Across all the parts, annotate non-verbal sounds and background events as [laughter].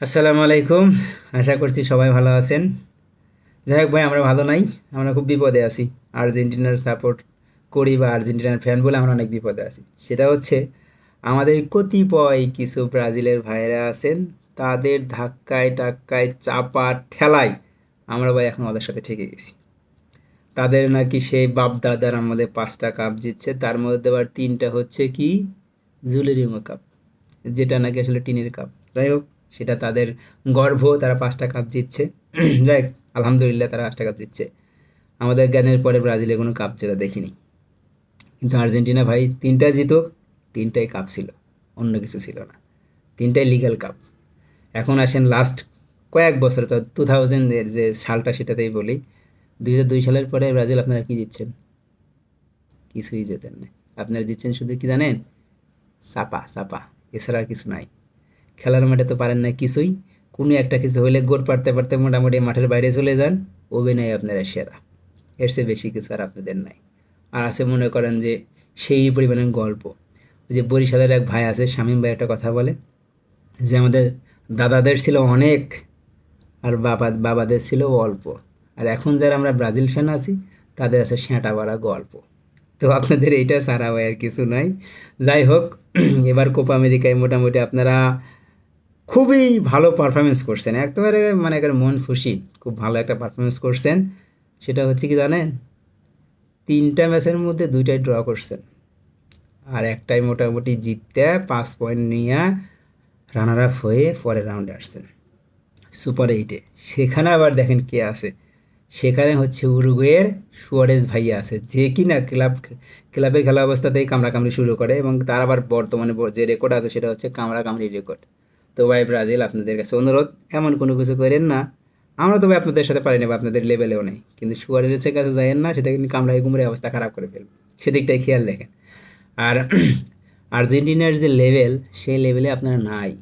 আসসালামু আলাইকুম। আশা করছি সবাই ভালো আছেন। যাই হোক ভাই, আমরা ভালো নাই। আমরা খুব বিপদে আছি। আর্জেন্টিনার সাপোর্ট করি বা আর্জেন্টিনার ফ্যান বলে আমরা অনেক বিপদে আছি। সেটা হচ্ছে, আমাদের কতিপয় কিছু ব্রাজিলের ভাইরা আছেন, তাদের ধাক্কায় টাক্কায় চাপা ঠেলায় আমরা ভাই এখন ওদের সাথে ঠেকে গেছি। তাদের নাকি সেই বাপ দাদার আমাদের পাঁচটা কাপ জিতছে। তার মধ্যে আবার তিনটা হচ্ছে কি? জুলেরিমো কাপ যেটা নাকি আসলে টিনের কাপ যাই হোক সেটা তাদের গর্ব তারা পাঁচটা কাপ জিতছে। [clears throat] দেখ, আলহামদুলিল্লাহ তারা পাঁচটা কাপ জিতছে। আমাদের জ্ঞানের পরে ব্রাজিলে কোনো কাপ জেতা দেখিনি। কিন্তু আর্জেন্টিনা ভাই তিনটা জিতুক, তিনটাই কাপ ছিল, অন্য কিছু ছিল না। তিনটাই লিগ্যাল কাপ এখন আসেন লাস্ট কয়েক বছর, তো টু থাউজেন্ডের যে সালটা সেটাতেই বলি, দুই দুই সালের পরে ব্রাজিল আপনারা কী জিতছেন? কিছুই জেতেন না আপনারা জিতছেন শুধু কি জানেন? চাপা চাপা এছাড়া আর কিছু নাই। খেলার মাঠে তো পারেন না কিছুই। কোনো একটা কিছু হলে গোল পারতে পারতে মোটামুটি মাঠের বাইরে চলে যান। অভিনয় আপনারা সেরা। এর চেয়ে বেশি কিছু আর আপনাদের নাই। আর আছে মনে করেন যে সেই পরিমাণে গল্প। যে বরিশালের এক ভাই আছে, শামীম ভাই একটা কথা বলে যে আমাদের দাদাদের ছিল অনেক আর বাবা, বাবাদের ছিল অল্প। আর এখন যারা আমরা ব্রাজিল ফ্যান আছি, তাদের আছে সেঁটা বাড়া গল্প। তো আপনাদের এইটা সারা হয় আর কিছু নাই। যাই হোক, এবার কোপা আমেরিকায় মোটামুটি আপনারা খুবই ভালো পারফরমেন্স করছেন। একেবারে মানে একেবারে মন খুশি, খুব ভালো একটা পারফরমেন্স করছেন। সেটা হচ্ছে কি জানেন? তিনটা ম্যাচের মধ্যে দুইটাই ড্র করছেন। আর একটাই মোটামুটি জিততে পাঁচ পয়েন্ট নিয়ে রানার আপ হয়ে পরের রাউন্ডে আসছেন। সুপার এইটে সেখানে আবার দেখেন কে আছে? সেখানে হচ্ছে উরুগুয়ের সুয়ারেজ ভাইয়া আছে, যে কিনা ক্লাব, ক্লাবের খেলা অবস্থাতেই কামড়াকামড়ি শুরু করে এবং তার আবার বর্তমানে যে রেকর্ড আছে সেটা হচ্ছে কামড়াকামড়ি রেকর্ড তো ভাই ব্রাজিল, আপনাদের কাছে অনুরোধ, এমন কোনো কিছু করেন না। আমরা তো ভাই আপনাদের সাথে পারি না বা আপনাদের লেভেলেও নেই। কিন্তু সুয়ারেজের কাছে যাইয়েন না, সেটা কিন্তু কামড়াই কুমড়ে অবস্থা খারাপ করে ফেলবে। সেদিকটাই খেয়াল রাখেন। আর [clears throat] আর্জেন্টিনার যে লেভেল সেই লেভেলে আপনারা নাই।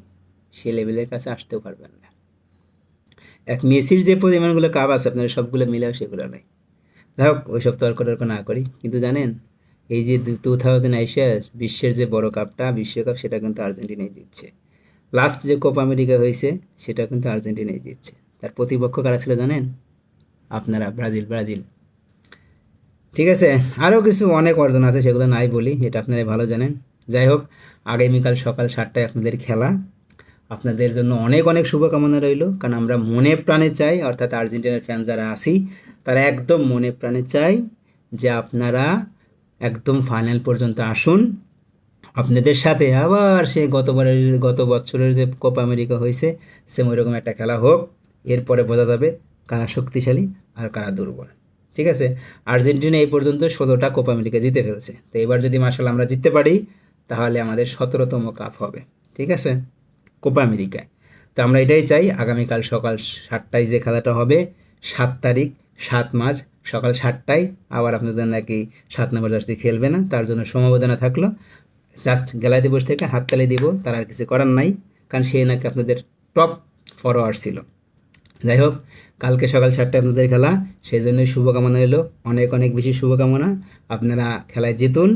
সেই লেভেলের কাছে আসতেও পারবেন না। এক মেসির যে পরিমাণগুলো কাপ আছে, আপনারা সবগুলো মিলেও সেগুলো নাই। যাই হোক, ওইসব তর্ক টর্ক না করি। কিন্তু জানেন, এই যে টু থাউজেন্ড বিশ্বের যে বড় কাপটা বিশ্বকাপ, সেটা কিন্তু আর্জেন্টিনাই জিতছে। লাস্ট যে কোপা আমেরিকা হয়েছে, সেটা কিন্তু আর্জেন্টিনাই জিতছে। তার প্রতিপক্ষ কারা ছিল জানেন? আপনারা, ব্রাজিল ব্রাজিল। ঠিক আছে, আরও কিছু অনেক অর্জন আছে, সেগুলো নাই বলি, এটা আপনারা ভালো জানেন। যাই হোক, আগামীকাল সকাল সাতটায় আপনাদের খেলা। আপনাদের জন্য অনেক অনেক শুভকামনা রইল, কারণ আমরা মনে প্রাণে চাই, অর্থাৎ আর্জেন্টিনার ফ্যান যারা আছি, তারা একদম মনে প্রাণে চাই যে আপনারা একদম ফাইনাল পর্যন্ত আসুন। আপনাদের সাথে আবার সে গতবারের, গত বছরের যে কোপা আমেরিকা হয়েছে, সেম ওইরকম একটা খেলা হোক, এরপরে বোঝা যাবে কারা শক্তিশালী আর কারা দুর্বল। ঠিক আছে? আর্জেন্টিনা এই পর্যন্ত ষোলোটা কোপা আমেরিকা জিতে ফেলছে। তো এবার যদি মার্শাল আমরা জিততে পারি, তাহলে আমাদের সতেরোতম কাপ হবে। ঠিক আছে? কোপা আমেরিকায় তো আমরা এটাই চাই, আগামীকাল সকাল সাতটায় যে খেলাটা হবে, সাত তারিখ, সাত মার্চ, সকাল সাতটায় আবার আপনাদের নাকি সাত নম্বর জার্সি খেলবে না, তার জন্য সমবেদনা থাকল। জাস্ট গেলা দিবস থেকে হাততালি দিব, তার আর কিছু করার নাই, কারণ সে নাকি আপনাদের টপ ফরওয়ার্ড ছিল। যাই হোক, কালকে সকাল সাতটায় আপনাদের খেলা সেই জন্যই শুভকামনা এলো অনেক অনেক বেশি শুভকামনা। আপনারা খেলায় জিতুন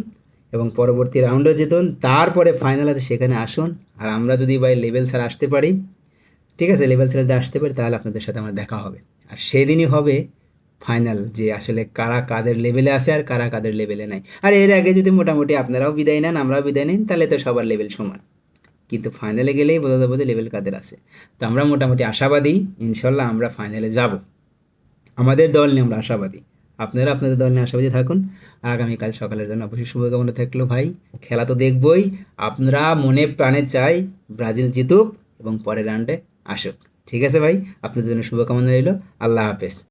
এবং পরবর্তী রাউন্ডও জিতুন, তারপরে ফাইনাল আছে, সেখানে আসুন। আর আমরা যদি বাই লেভেল ছাড়া আসতে পারি, ঠিক আছে লেভেল ছাড়া যদি আসতে পারি, তাহলে আপনাদের সাথে আমার দেখা হবে। আর সেদিনই হবে ফাইনাল যে আসলে কারা কাদের লেভেলে আছে আর কারা কাদের লেভেলে নাই। আর এর আগে যদি মোটামুটি আপনারাও বিদায় নেন, আমরাও বিদায় নিন তাহলে তো সবার লেভেল সমান। কিন্তু ফাইনালে গেলেই বোঝা যাবে যে লেভেল কাদের আছে। তো আমরা মোটামুটি আশাবাদী ইনশাল্লাহ আমরা ফাইনালে যাব। আমাদের দল নিয়ে আমরা আশাবাদী। আপনারা আপনাদের দল নিয়ে আশাবাদী থাকুন। আগামীকাল সকালের জন্য অবশ্যই শুভকামনা থাকল ভাই। খেলা তো দেখবই। আপনারা মনে প্রাণে চাই ব্রাজিল জিতুক এবং পরের রাউন্ডে আসুক। ঠিক আছে ভাই? আপনাদের জন্য শুভকামনা রইল। আল্লাহ হাফেজ।